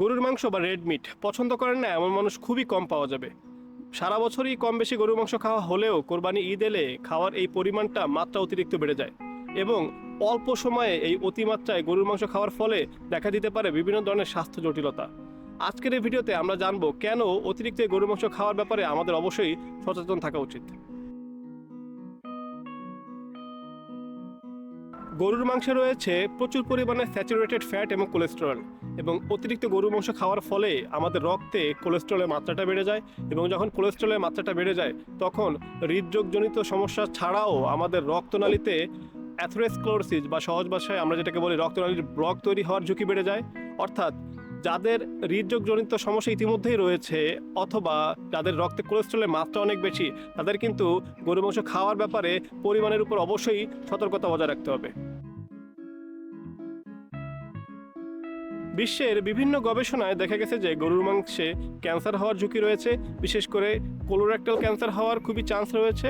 গরুর মাংস বা রেড মিট পছন্দ করেন না, এমন মানুষ খুবই কম পাওয়া যাবে। সারা বছরই কম বেশি গরুর মাংস খাওয়া হলেও কোরবানি ঈদ এলে খাওয়ার এই পরিমাণটা মাত্রা অতিরিক্ত বেড়ে যায় এবং অল্প সময়ে এই অতিমাত্রায় গরুর মাংস খাওয়ার ফলে দেখা দিতে পারে বিভিন্ন ধরনের স্বাস্থ্য জটিলতা। আজকের এই ভিডিওতে আমরা জানব কেন অতিরিক্ত গরুর মাংস খাওয়ার ব্যাপারে আমাদের অবশ্যই সচেতন থাকা উচিত। গরুর মাংসে রয়েছে প্রচুর পরিমাণে স্যাচুরেটেড ফ্যাট এবং কোলেস্টেরল এবং অতিরিক্ত গরুর মাংস খাওয়ার ফলে আমাদের রক্তে কোলেস্টেরলের মাত্রাটা বেড়ে যায় এবং যখন কোলেস্টেরলের মাত্রাটা বেড়ে যায়, তখন হৃদরোগজনিত সমস্যা ছাড়াও আমাদের রক্তনালীতে অ্যাথোরেসক্লোরসিস বা সহজ ভাষায় আমরা যেটাকে বলি রক্তনালীর ব্লক তৈরি হওয়ার ঝুঁকি বেড়ে যায়। অর্থাৎ যাদের হৃদরোগজনিত সমস্যা ইতিমধ্যেই রয়েছে অথবা যাদের রক্তে কোলেস্ট্রলের মাত্রা অনেক বেশি, তাদের কিন্তু গরু মাংস খাওয়ার ব্যাপারে পরিমাণের উপর অবশ্যই সতর্কতা বজায় রাখতে হবে। বিশ্বের বিভিন্ন গবেষণায় দেখা গেছে যে গরুর মাংসে ক্যান্সার হওয়ার ঝুঁকি রয়েছে। বিশেষ করে কোলোরেক্টাল ক্যান্সার হওয়ার খুবই চান্স রয়েছে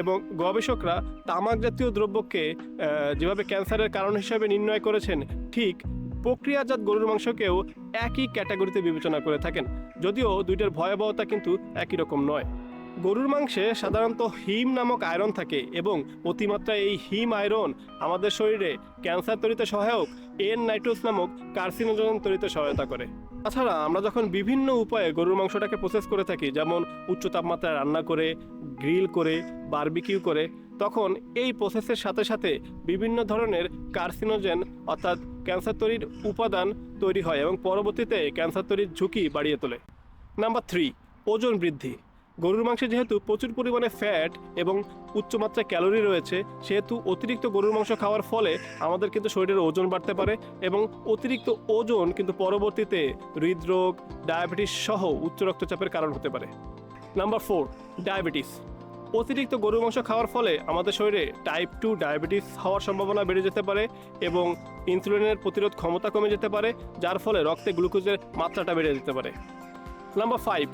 এবং গবেষকরা তামাক জাতীয় দ্রব্যকে যেভাবে ক্যান্সারের কারণ হিসাবে নির্ণয় করেছেন, ঠিক প্রক্রিয়াজাত গরুর মাংসকেও একই ক্যাটাগরিতে বিবেচনা করে থাকেন। যদিও দুইটার ভয়াবহতা কিন্তু একই রকম নয়। গরুর মাংসে সাধারণত হিম নামক আয়রন থাকে এবং অতিমাত্রায় এই হিম আয়রন আমাদের শরীরে ক্যান্সার তৈরিতে সহায়ক এন নাইট্রোস নামক কার্সিনোজেন তৈরিতে সহায়তা করে। তাছাড়া আমরা যখন বিভিন্ন উপায়ে গরুর মাংসটাকে প্রসেস করে থাকি, যেমন উচ্চ তাপমাত্রায় রান্না করে গ্রিল করে বারবিকিউ করে, তখন এই প্রসেসের সাথে সাথে বিভিন্ন ধরনের কার্সিনোজেন অর্থাৎ ক্যান্সার তৈরির উপাদান তৈরি হয় এবং পরবর্তীতে ক্যান্সার তৈরির ঝুঁকি বাড়িয়ে তোলে। নাম্বার থ্রি ওজন বৃদ্ধি। গরুর মাংসে যেহেতু প্রচুর পরিমাণে ফ্যাট এবং উচ্চমাত্রায় ক্যালোরি রয়েছে, সেহেতু অতিরিক্ত গরুর মাংস খাওয়ার ফলে আমাদের কিন্তু শরীরের ওজন বাড়তে পারে এবং অতিরিক্ত ওজন কিন্তু পরবর্তীতে হৃদরোগ ডায়াবেটিস সহ উচ্চ রক্তচাপের কারণ হতে পারে। নাম্বার ফোর ডায়াবেটিস অতিরিক্ত গরুর মাংস খাওয়ার ফলে আমাদের শরীরে টাইপ টু ডায়াবেটিস হওয়ার সম্ভাবনা বেড়ে যেতে পারে এবং ইনসুলিনের প্রতিরোধ ক্ষমতা কমে যেতে পারে, যার ফলে রক্তে গ্লুকোজের মাত্রাটা বেড়ে যেতে পারে। নাম্বার ফাইভ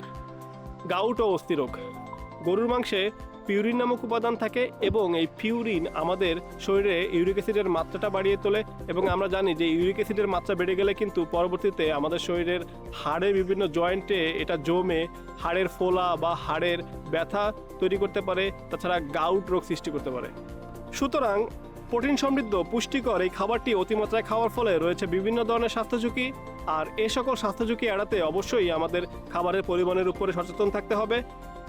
গাউট ও অস্থিরোগ। গরুর মাংসে পিউরিন নামক উপাদান থাকে এবং এই পিউরিন আমাদের শরীরে ইউরিক অ্যাসিডের মাত্রাটা বাড়িয়ে তোলে এবং আমরা জানি যে ইউরিক অ্যাসিডের মাত্রা বেড়ে গেলে কিন্তু পরবর্তীতে আমাদের শরীরের হাড়ের বিভিন্ন জয়েন্টে এটা জমে হাড়ের ফোলা বা হাড়ের ব্যথা তৈরি করতে পারে, তাছাড়া গাউট রোগ সৃষ্টি করতে পারে। সুতরাং প্রোটিন সমৃদ্ধ, পুষ্টিকর এই খাবারটি অতিমাত্রায় খাওয়ার ফলে রয়েছে বিভিন্ন ধরনের স্বাস্থ্য ঝুঁকি। আর এ সকল স্বাস্থ্য ঝুঁকি এড়াতে অবশ্যই আমাদের খাবারের পরিমাণের উপরে সচেতন থাকতে হবে।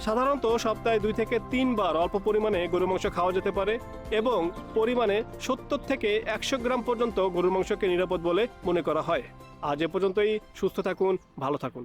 সাধারণত সপ্তাহে দুই থেকে তিনবার অল্প পরিমাণে গরু মাংস খাওয়া যেতে পারে এবং পরিমাণে সত্তর থেকে একশো গ্রাম পর্যন্ত গরুর মাংসকে নিরাপদ বলে মনে করা হয়। আজ এ পর্যন্তই, সুস্থ থাকুন, ভালো থাকুন।